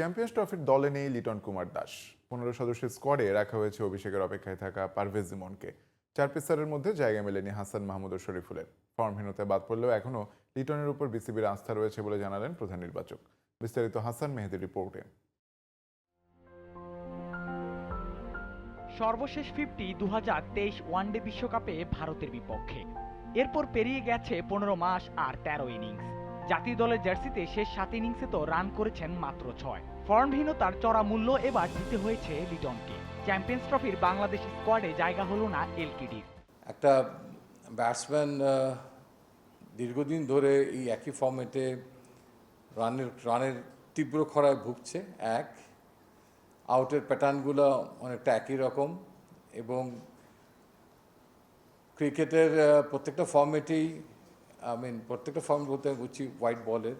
Champions ট্রফির দলে নেই লিটন কুমার দাস। পনেরো সদস্যের স্কোয়াডে রাখা হয়েছে অভিষেকের অপেক্ষায় থাকা পারভেজ ইমনকে চার পেসারের মধ্যে জায়গা মেলেনি হাসান মাহমুদ ও শরীফুলের। ফর্মহীনতায় বাদ পড়লেও এখনও লিটনের উপর বিসিবির আস্থা রয়েছে বলে জানালেন প্রধান নির্বাচক। বিস্তারিত হাসান মেহেদির রিপোর্টে। সর্বশেষ ফিফটি দু ওয়ানডে বিশ্বকাপে ভারতের বিপক্ষে। এরপর পেরিয়ে গেছে পনেরো মাস আর তেরো ইনিংস জাতীয় দলের জার্সিতে শেষ সাত ইনিংসে তো রান করেছেন মাত্র ছয়। ফর্মহীনতার চড়া মূল্য এবার দিতে হয়েছে লিটনকে। চ্যাম্পিয়ন্স ট্রফির বাংলাদেশ স্কোয়াডে জায়গা হলো না এলকিডির। একটা ব্যাটসম্যান দীর্ঘদিন ধরে এই একই ফর্মেটে রানের রানের তীব্র খরায় ভুগছে, এক। আউটের প্যাটার্নগুলো অনেকটা একই রকম এবং ক্রিকেটের প্রত্যেকটা ফর্মেটেই আই মিন প্রত্যেকটা ফর্ম বলতে বুঝছি হোয়াইট বলের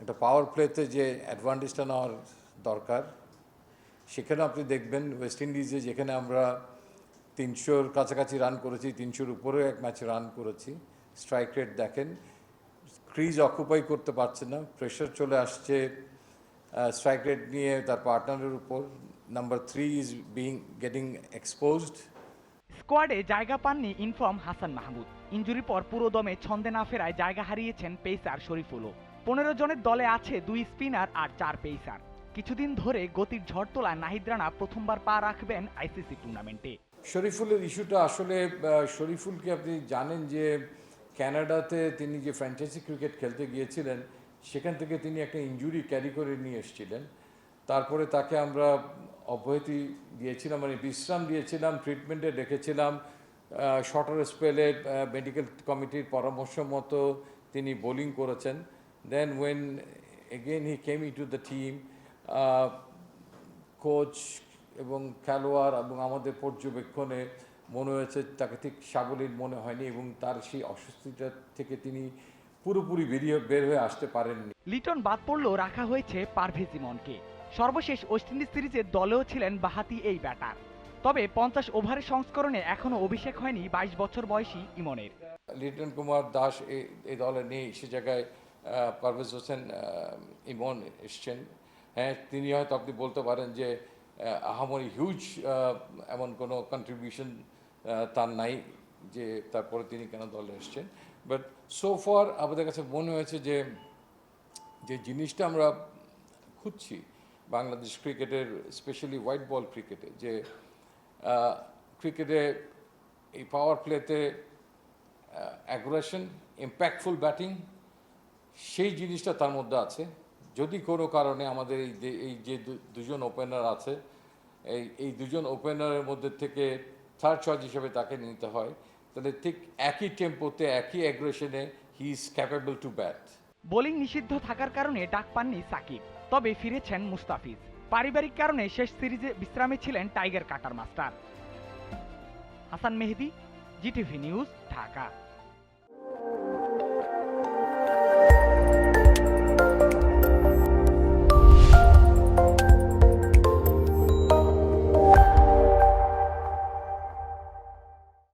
একটা পাওয়ার প্লেতে যে অ্যাডভান্টেজটা নেওয়ার দরকার, সেখানে আপনি দেখবেন ওয়েস্ট ইন্ডিজে যেখানে আমরা তিনশোর কাছাকাছি রান করেছি, তিনশোর উপরেও এক ম্যাচে রান করেছি। স্ট্রাইক রেট দেখেন ক্রিজ অকুপাই করতে পারছে না। প্রেশার চলে আসছে স্ট্রাইক রেট নিয়ে তার পার্টনারের উপর। Number three is being getting exposed স্কোয়াডে জায়গা পাননি ইনফর্ম হাসান মাহমুদ। ইঞ্জুরি পর পুরো দমে ছন্দে না ফেরায় জায়গা হারিয়েছেন পেসার শরীফুলও। পনেরো জনের দলে আছে দুই স্পিনার আর চার পেসার। কিছুদিন ধরে গতির ঝড় তোলা নাহিদ রানা প্রথমবার পা রাখবেন আইসিসি টুর্নামেন্টে। শরীফুলের ইস্যুটা আসলে শরীফুলকে আপনি জানেন যে ক্যানাডাতে তিনি যে ফ্র্যাঞ্চাইজি ক্রিকেট খেলতে গিয়েছিলেন, সেখান থেকে তিনি একটা ইনজুরি ক্যারি করে নিয়ে এসেছিলেন। তারপরে তাকে আমরা অব্যাহতি দিয়েছিলাম মানে বিশ্রাম দিয়েছিলাম ট্রিটমেন্টে রেখেছিলাম শর্টার স্পেলে মেডিকেল কমিটির পরামর্শ মতো তিনি বোলিং করেছেন। Then when again he came in to the team coach এবং খেলোয়াড় এবং আমাদের পর্যবেক্ষণে মনে হয়েছে তাকে ঠিক সাবলীল মনে হয়নি এবং তার সেই অস্বস্তিটা থেকে তিনি পুরোপুরি বেরিয়ে, বের হয়ে আসতে পারেননি। লিটন বাদ পড়লেও রাখা হয়েছে পারভেজ ইমনকে। সর্বশেষ ওয়েস্ট ইন্ডিজ সিরিজের দলেও ছিলেন বাহাতি এই ব্যাটার। তবে পঞ্চাশ ওভারের সংস্করণে এখনও অভিষেক হয়নি বাইশ বছর বয়সী ইমনের। লিটন কুমার দাস এই দলে নেই সে জায়গায় পারভেজ হোসেন ইমন এসছেন। হ্যাঁ তিনি হয়তো আপনি বলতে পারেন যে আহ, আহামরি হিউজ এমন কোনো কন্ট্রিবিউশন তার নাই যে তারপরে তিনি কেন দলে এসছেন। বাট সো ফার আমাদের কাছে মনে হয়েছে যে যে জিনিসটা আমরা খুঁজছি বাংলাদেশ ক্রিকেটের স্পেশালি হোয়াইট বল ক্রিকেটে যে ক্রিকেটে এই পাওয়ার প্লেতে অ্যাগ্রেশন ইম্প্যাক্টফুল ব্যাটিং সেই জিনিসটা তার মধ্যে আছে। যদি কোনো কারণে আমাদের এই এই যে দুজন ওপেনার আছে, এই এই দুজন ওপেনারের মধ্যে থেকে থার্ড চয়েস হিসেবে তাকে নিতে হয়, তাহলে ঠিক একই টেম্পোতে একই অ্যাগ্রেশনে he is capable to bat bowling নিষিদ্ধ থাকার কারণে ডাক পাননি সাকিব, তবে ফিরেছেন মুস্তাফিজ। পারিবারিক কারণে শেষ সিরিজে বিশ্রামে ছিলেন tiger cutter master. Hasan Mehedi, GTV news, Dhaka.